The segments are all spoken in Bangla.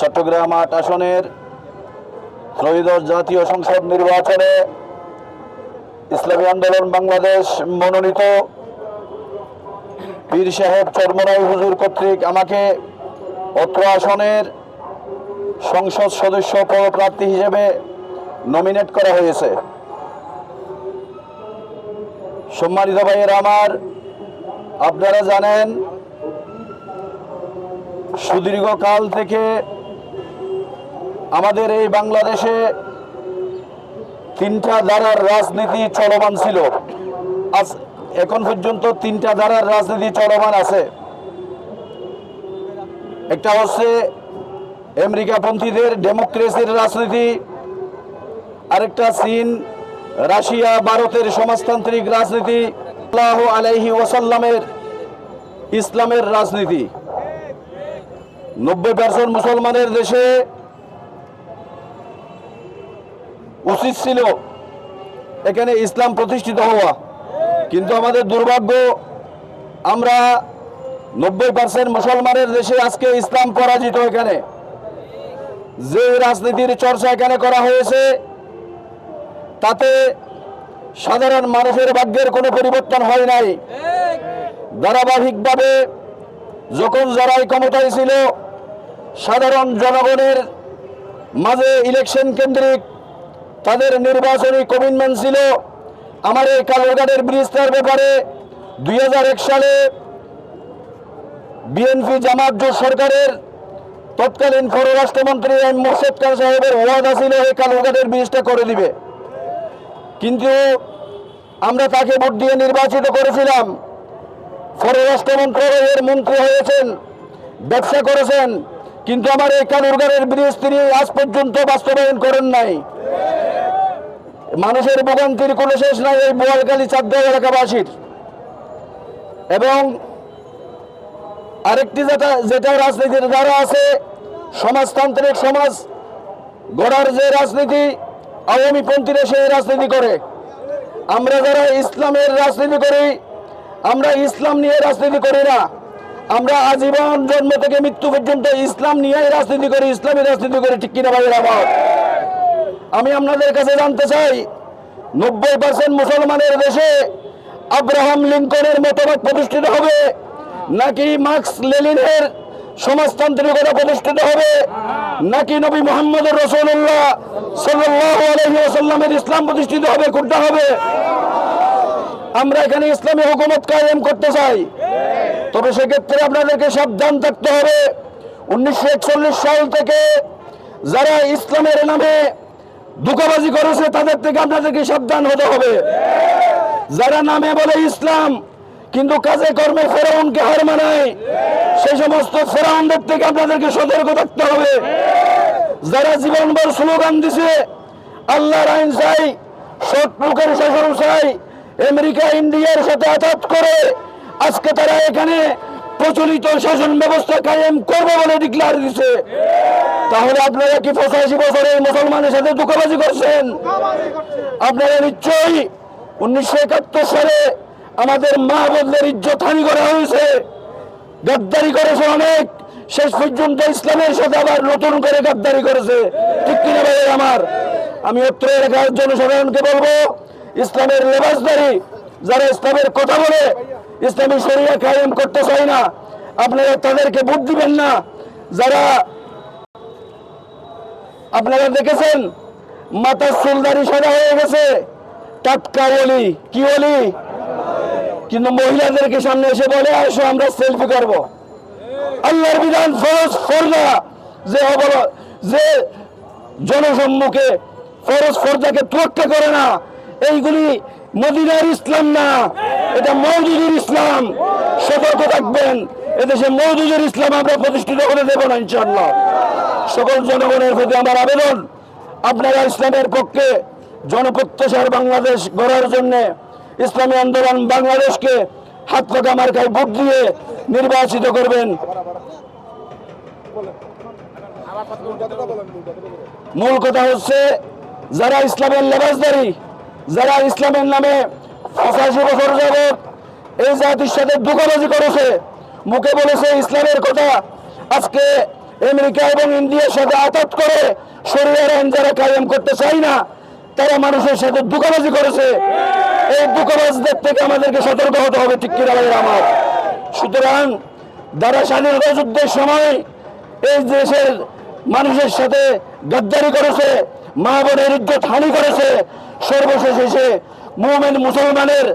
চট্টগ্রাম আট আসনের ত্রয়োদশ জাতীয় সংসদ নির্বাচনে ইসলামী আন্দোলন বাংলাদেশ মনোনীত পীর সাহেব চর্মনাই হুজুর কর্তৃক আমাকে অত্র আসনের সংসদ সদস্য পদপ্রার্থী হিসেবে নমিনেট করা হয়েছে। সম্মানিত ভাইয়ের আমার, আপনারা জানেন, সুদীর্ঘকাল থেকে আমাদের এই বাংলাদেশে তিনটা ধারার রাজনীতি চলমান ছিল। আজ এখন পর্যন্ত তিনটা ধারার রাজনীতি চলমান আছে। একটা হচ্ছে আমেরিকাপন্থীদের ডেমোক্রেসির রাজনীতি, আরেকটা চীন, রাশিয়া, ভারতের সমাজতান্ত্রিক রাজনীতি আল্লাহ আলাইহি ওয়াসাল্লামের ইসলামের রাজনীতি। নব্বই পার্সেন্ট মুসলমানের দেশে উচিত ছিল এখানে ইসলাম প্রতিষ্ঠিত হওয়া। কিন্তু আমাদের দুর্ভাগ্য, আমরা নব্বই পার্সেন্ট মুসলমানের দেশে আজকে ইসলাম পরাজিত এখানে। যে রাজনীতির চর্চা এখানে করা হয়েছে, তাতে সাধারণ মানুষের ভাগ্যের কোনো পরিবর্তন হয় নাই। ধারাবাহিকভাবে যখন যারাই ক্ষমতায় ছিল, সাধারণ জনগণের মাঝে ইলেকশন কেন্দ্রিক তাদের নির্বাচনী কমিটমেন্ট ছিল আমার এই কালোরঘাটের ব্রিজটার ব্যাপারে। দুই হাজার এক সালে বিএনপি জামাত জোট সরকারের তৎকালীন পররাষ্ট্রমন্ত্রী এম মোর্শেদ খান সাহেবের ওয়াদা ছিল এই কালোরঘাটের ব্রিজটা করে দিবে। কিন্তু আমরা তাকে ভোট দিয়ে নির্বাচিত করেছিলাম। পররাষ্ট্র মন্ত্রণালয়ের মন্ত্রী হয়েছেন, ব্যবসা করেছেন, কিন্তু আমার এই কালুরগারের ব্রিজ তিনি আজ পর্যন্ত বাস্তবায়ন করেন নাই। মানুষের ভোগান্তির কোনো শেষ নাই এই বোয়ালকালী চাদ্দা এলাকাবাসীর। এবং আরেকটি যেটা যেটা রাজনীতির দ্বারা আছে, সমাজতান্ত্রিক সমাজ গড়ার যে রাজনীতি আওয়ামী পন্থীরা সেই রাজনীতি করে। আমরা যারা ইসলামের রাজনীতি করি, আমরা ইসলাম নিয়ে রাজনীতি করি না। আমরা আজীবন জন্ম থেকে মৃত্যু পর্যন্ত ইসলাম নিয়েই রাজনীতি করি, ইসলামী রাজনীতি করি, ঠিক কিনা ভাইয়ের আমার আমি আপনাদের কাছে জানতে চাই, নব্বই পার্সেন্ট মুসলমানের দেশে আব্রাহাম লিঙ্কনের মতবাদ প্রতিষ্ঠিত হবে নাকি মার্কস লেলিনের সমাজতান্ত্রিকতা প্রতিষ্ঠিত হবে নাকি নবী মোহাম্মদ রসুল্লাহ সাল্লাহ ইসলাম প্রতিষ্ঠিত হবে, কোনটা হবে? আমরা এখানে ইসলামী হুকুমত কায়েম করতে চাই। তবে সেক্ষেত্রে আপনাদেরকে সাবধান থাকতে হবে। উনিশশো একচল্লিশ সাল থেকে যারা ইসলামের নামে দুকাবাজি করেছে, তাদের থেকে আপনাদেরকে সাবধান হতে হবে। যারা নামে বলে ইসলাম, কিন্তু কাজে কর্মে ফেরাউনকে হার মানায় সেই সমস্ত ফেরাউনদের থেকে আপনাদেরকে সতর্ক থাকতে হবে। যারা জীবনভর স্লোগান দিছে, আল্লাহর আইন চাই, সৎ লোকের শাসন চাই, আমেরিকা, ইন্ডিয়ার সাথে আঘাত করে, আজকে তারা এখানে প্রচলিত শাসন ব্যবস্থা কায়েম করবে বলে ডিক্লার দিছে। তাহলে আপনারা কি পঁচাশি বছরে মুসলমানের সাথে দুঃখবাজি করছেন। আপনারা নিশ্চয়ই উনিশশো একাত্তর সালে আমাদের মা বদলের ইজ্জত হানি করা হয়েছে। গাদ্দারি করেছে অনেক। শেষ পর্যন্ত ইসলামের সাথে আবার নতুন করে গাদ্দারি করেছে। ঠিক কিনা ভাই আমার? আমি অত্র এলাকার জনসাধারণকে বলব ইসলামের লেবাসদারি যারা ইসলামের কথা বলে ইসলামী শরিয়া কায়েম করতে চায় না, আপনারা তাদেরকে ভোট দিবেন না। যারা আপনারা দেখেছেন মাথার চুলদারি সাদা হয়ে গেছে, টাটকা বলি কি বলি কিন্তু মহিলাদেরকে সামনে এসে বলে, আসো, আমরা সেলফি করব। আল্লাহর বিধান ফরজ, ফরজা। যে অবল, যে জনসম্মুখে ফরজ, ফরজাকে তোয়াক্কা করে না এইগুলি মদিনার ইসলাম না। এটা মৌদুদের ইসলাম। সতর্ক থাকবেন। এদেশে মৌদুদের ইসলাম আমরা প্রতিষ্ঠিত করে দেব না ইনশাল্লাহ সকল জনগণের প্রতি আমার আবেদন, আপনারা ইসলামের পক্ষে জনপ্রত্যাশার বাংলাদেশ গড়ার জন্য ইসলামী আন্দোলন বাংলাদেশকে হাত পাকা মার্কায় ভোট দিয়ে নির্বাচিত করবেন। মূল কথা হচ্ছে, যারা ইসলামের লেবাসদারি যারা ইসলামের নামে পঁচাশি বছর যাবৎ এই জাতির সাথে দুঃখবাজি করেছে, মুখে বলেছে ইসলামের কথা, আজকে আমেরিকা এবং ইন্ডিয়ার সাথে আঘাত করে শরীরের আইন যারা কায়েম করতে চাই না, তারা মানুষের সাথে দুঃখবাজি করেছে। এই দুঃখবাজদের থেকে আমাদেরকে সতর্ক হতে হবে, ঠিক কিনা আমার? সুতরাং যারা স্বাধীনতা যুদ্ধের সময় এই দেশের মানুষের সাথে গদ্দারি করেছে, মা বোনের ইজ্জত হানি করেছে সর্বশেষ এসে মুভমেন মুসলমানের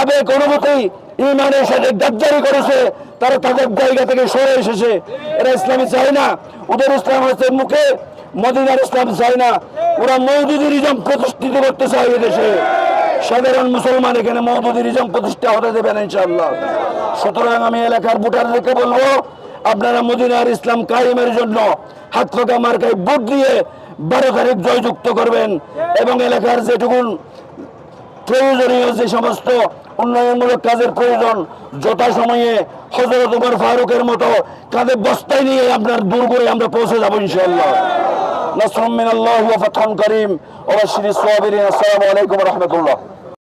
আবেগ, অনুভূতি, ইমানের সাথে গাদ্দারি করেছে, তারা তাদের জায়গা থেকে সরে এসেছে। এরা ইসলামী চায় না। ওদের ইসলাম হচ্ছে মুখে, মদিনার ইসলাম চায় না। ওরা মৌদুদিরিজম প্রতিষ্ঠিত করতে চায় এদেশে সাধারণ মুসলমান এখানে মৌদুদিরিজম প্রতিষ্ঠা হতে দেবেন ইনশাআল্লাহ। সুতরাং আমি এলাকার ভোটারদেরকে বলব, আপনারা মদিনার ইসলাম কায়েমের জন্য হাত ফাঁকা মার্কায় ভোট দিয়ে বারো তারিখ জয়যুক্ত করবেন। এবং এলাকার যেটুকুন প্রয়োজনীয় যে সমস্ত উন্নয়নমূলক কাজের প্রয়োজন, যথা সময়ে হজরত উমর ফারুকের মতো কাঁধে বস্তায় নিয়ে আপনার দূর করে আমরা পৌঁছে যাব ইনশাল্লাহ নসরমিন আল্লাহ ফাতন করিম। বাশশিরিস সাবিরিন। আসসালামু আলাইকুম রাহমাতুল্লাহ।